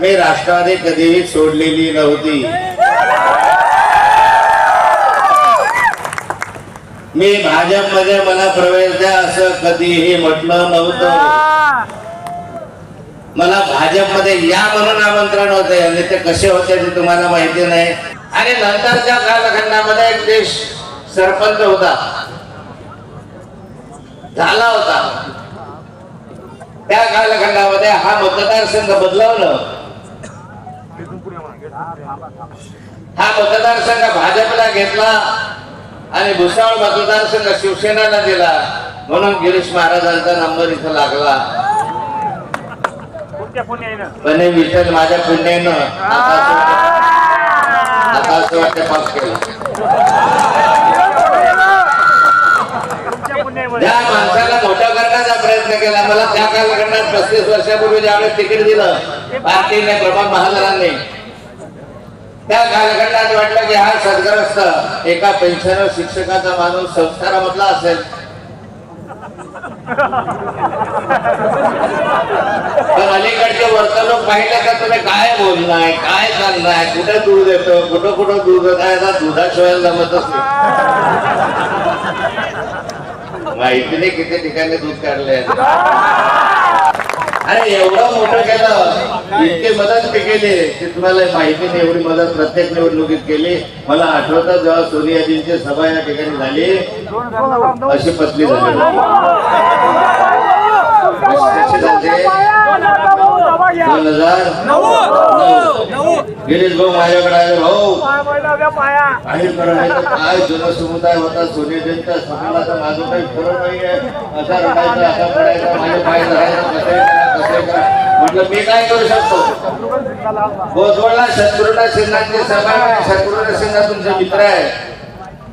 मी राष्ट्रवादी कधीही सोडलेली नव्हती. मी भाजपमध्ये मला प्रवेश द्या असं कधीही म्हटलं नव्हतं. मला भाजपमध्ये या म्हणून आमंत्रण होते आणि ते कसे होते ते तुम्हाला माहिती नाही. आणि नंतरच्या कालखंडामध्ये एक देश सरपंच होता. झाला होता. त्या कालखंडामध्ये हा मतदारसंघ बदलावलं. हा मतदारसंघ भाजपला घेतला आणि भुसावळ मतदारसंघ शिवसेनेला दिला. म्हणून गिरीश महाराजांचा नंबर इथं लागला. पण हे विठ्ठल माझ्या पुण्यानं. आता असं वाटतं- केलं. त्या माणसाला मोठा करण्याचा प्रयत्न केला मला त्या कालखंडात पस्तीस वर्षापूर्वी ज्यावेळेस तिकीट दिलं पार्टीने प्रभाग महाजनांनी. त्या कालखंडात वाटलं की हा सदग्रस्त एका पेन्शनर शिक्षकाचा माणूस संस्कारामधला असेल. पण अलीकडचे वर्तणूक पाहिलं का तुम्ही काय बोलणार काय चालणार कुठे दूध येतो कुठं कुठं दूध येत आहे आता दुधाशिवाय जमत असते माहिती नाही किती ठिकाणी दूध काढले अरे एवढं मोठं केलं. इतके मदत ते केले ते तुम्हाला माहिती नाही एवढी मदत प्रत्येक निवडणुकीत केली. मला आठवतात जेव्हा सोनियाजींची सभा या ठिकाणी झाली अशी पतली झाली. दोन हजार गिरीश भाऊ माझ्याकडे आले भाऊ. काही खरं नाही. काय जनसमुदाय होता सोनियाजींच्या सभेला तर माझं काही खरं नाहीये. असा रडायचा असा पडायचा माझे पाय धरायचा कसं करा कसं करा. म्हटलं मी काय करू शकतो? भोजवळला शत्रुला सिन्हांची सभा शत्रुला शत्रुघ्न सिन्हा तुमचे मित्र आहे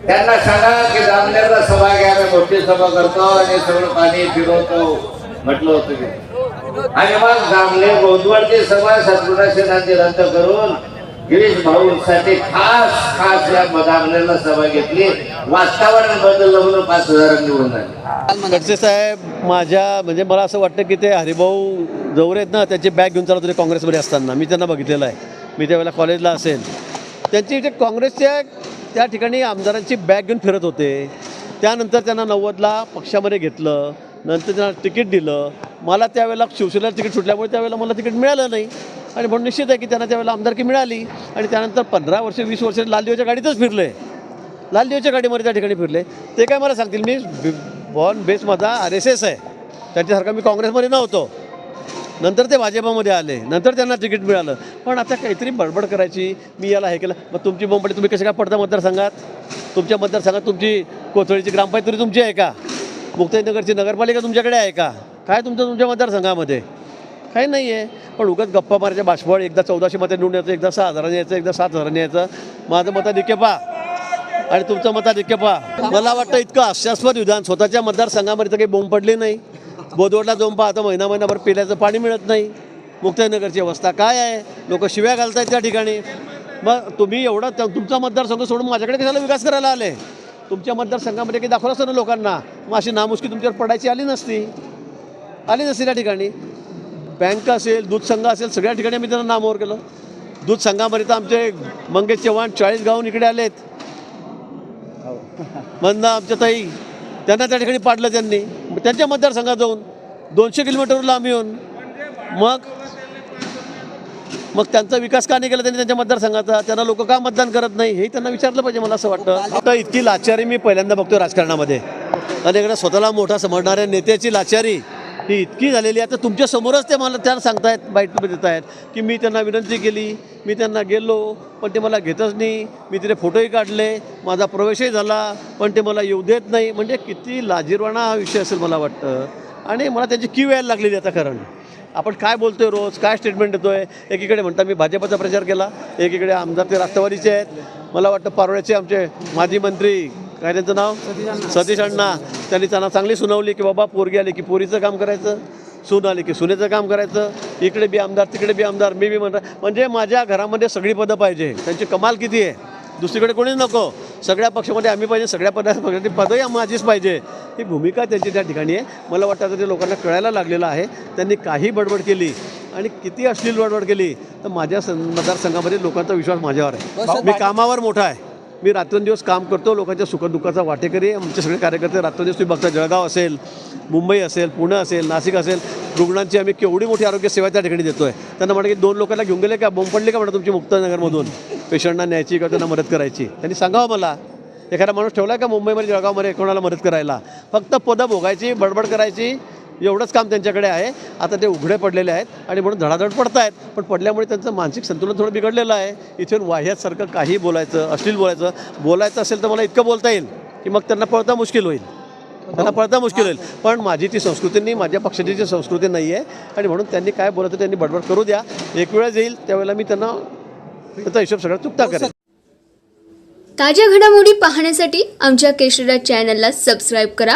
त्यांना सांगा की जामनेरला सभा घ्यायला मोठी सभा करतो आणि सगळं पाणी फिरवतो म्हटलं होतं की आणि मग जामनेर भोजवळची सभा शत्रुघ्न सिन्हांची रद्द करून गिरीश भाऊंसाठी खास खास या जामनेरला सभा घेतली. वातावरण बदललं म्हणून पाच हजार निवडून आले. खडसे साहेब माझ्या म्हणजे मला असं वाटतं की ते हरिभाऊ जवळ आहेत ना त्यांची बॅग घेऊन चालत होते काँग्रेसमध्ये असताना. मी त्यांना बघितलेलं आहे. मी त्यावेळेला कॉलेजला असेल. त्यांची जे काँग्रेसच्या त्या ठिकाणी आमदारांची बॅग घेऊन फिरत होते. त्यानंतर त्यांना नव्वदला पक्षामध्ये घेतलं. नंतर त्यांना तिकीट दिलं. मला त्यावेळेला शिवसेनेला तिकीट सुटल्यामुळे त्यावेळेला मला तिकीट मिळालं नाही. आणि म्हणून निश्चित आहे की त्यांना त्यावेळेला आमदारकी मिळाली. आणि त्यानंतर पंधरा वर्ष वीस वर्ष लालदेवच्या गाडीतच फिरले. लालदेवच्या गाडीमध्ये त्या ठिकाणी फिरले. ते काय मला सांगतील? मी बॉर्न बेस माझा आर एस एस आहे. त्यांच्यासारखा मी काँग्रेसमध्ये नव्हतो. नंतर ते भाजपामध्ये आले नंतर त्यांना तिकीट मिळालं. पण आता काहीतरी बडबड करायची मी याला हे केलं. मग तुमची बोंबडी तुम्ही कसे काय पडता मतदारसंघात? तुमच्या मतदारसंघात तुमची कोथळीची ग्रामपंचायत तरी तुमची आहे का? मुक्ताईनगरची नगरपालिका तुमच्याकडे आहे का? काय तुमचं तुमच्या मतदारसंघामध्ये? काही नाही आहे पण उगाच गप्पा मारायच्या बाष्पळ एकदा चौदाशे मते निवडून यायचं एकदा सहा हजारांनी यायचं एकदा सात हजारांनी यायचं. माझं मताधिक्य पा. आणि तुमचं मताधिक्य पा. मला वाटतं इतकं हास्यास्पद विधान स्वतःच्या मतदारसंघामध्ये तर काही बोंब पडली नाही. बोदवडला जाऊन पहा आता महिना महिनाभर पिण्याचं पाणी मिळत नाही. मुक्ताईनगरची अवस्था काय आहे? लोक शिव्या घालत आहेत त्या ठिकाणी. मग तुम्ही एवढा तुमचा मतदारसंघ सोडून माझ्याकडे कशाला विकास करायला आले? तुमच्या मतदारसंघामध्ये काही दाखवलं असतं ना लोकांना? मग अशी नामुष्की तुमच्यावर पडायची आली नसती. आली नसती त्या ठिकाणी. बँक असेल दूध संघ असेल सगळ्या ठिकाणी आम्ही त्यांना नामवर केलं. दूध संघामध्ये तर आमचे मंगेश चव्हाण चाळीस गावून इकडे आलेत. म्हणणं आमच्या ताई. त्यांना त्या ठिकाणी पाडलं त्यांनी. मग त्यांच्या मतदारसंघात जाऊन दोनशे किलोमीटर लांब येऊन मग मग त्यांचा विकास का नाही केला त्यांनी त्यांच्या मतदारसंघाचा? त्यांना लोक का मतदान करत नाही? हे त्यांना विचारलं पाहिजे मला असं वाटतं. आता इतकी लाचारी मी पहिल्यांदा बघतो राजकारणामध्ये. आणि इकडे स्वतःला मोठा समजणाऱ्या नेत्याची लाचारी. ही इतकी झालेली आहे. आता तुमच्यासमोरच ते मला त्यांना सांगतायत बाईट देत आहेत की मी त्यांना विनंती केली मी त्यांना गेलो पण ते मला घेतच नाही. मी तिथे फोटोही काढले माझा प्रवेशही झाला पण ते मला येऊ देत नाही. म्हणजे किती लाजीरवाणा हा विषय असेल मला वाटतं. आणि मला त्यांची क्यू यायला लागलेली आता कारण. आपण काय बोलतोय रोज काय स्टेटमेंट देतोय? एकीकडे म्हणता मी भाजपचा प्रचार केला एकीकडे आमदार ते राष्ट्रवादीचे आहेत. मला वाटतं पारोळ्याचे आमचे माजी मंत्री काय त्यांचं नाव? सतीश अण्णा. त्यांनी त्यांना चांगली सुनावली की बाबा पोरगी आली की पोरीचं काम करायचं सून आली की सुनेचं काम करायचं इकडे बी आमदार तिकडे बी आमदार मी बी म्हणणार म्हणजे माझ्या घरामध्ये सगळी पदं पाहिजे. त्यांची कमाल किती आहे? दुसरीकडे कोणीच नको. सगळ्या पक्षामध्ये आम्ही पाहिजे सगळ्या पदा पक्षाची पदही माझीच पाहिजे. ही भूमिका त्यांची त्या ठिकाणी आहे. मला वाटतं ते लोकांना कळायला लागलेलं आहे. त्यांनी काही बडबड केली आणि किती अश्लील वडवड केली तर माझ्या सं- मतदारसंघामध्ये लोकांचा विश्वास माझ्यावर आहे. मी कामावर मोठा आहे. मी रात्रंदिवस काम करतो लोकांच्या सुखदुःखाचा वाटेकरी आमचे सगळे कार्यकर्ते रात्रंदिवस तुम्ही बघता जळगाव असेल मुंबई असेल पुणे असेल नाशिक असेल रुग्णांची आम्ही केवढी मोठी आरोग्य सेवा त्या ठिकाणी देतो आहे त्यांना म्हणा की दोन लोकांना घेऊन गेले का? बोंब पडले का म्हणा तुमची मुक्तानगरमधून? पेशंटना न्यायची का त्यांना मदत करायची? त्यांनी सांगावं मला. एखादा माणूस ठेवला का मुंबईमध्ये जळगावमध्ये कोणाला मदत करायला? फक्त पदं भोगायची बडबड करायची एवढंच काम त्यांच्याकडे आहे. आता ते उघडे पडलेले आहेत आणि म्हणून धडाधड पडत आहेत पण पडल्यामुळे त्यांचं मानसिक संतुलन थोडं बिघडलेलं आहे. इथून वाह्यासारखं काही बोलायचं अश्लील बोलायचं. बोलायचं असेल तर मला इतकं बोलता येईल की मग त्यांना पळता मुश्किल होईल. त्यांना पळता मुश्किल होईल. पण माझी ती संस्कृती नाही माझ्या पक्षाची जी संस्कृती नाही आहे. आणि म्हणून त्यांनी काय बोलायचं त्यांनी बडबड करू द्या. एक वेळेस येईल त्यावेळेला मी त्यांना त्याचा हिशोब सगळा चुकता करेन. ताज्या घडामोडी पाहण्यासाठी आमच्या केशरा चॅनलला सबस्क्राईब करा.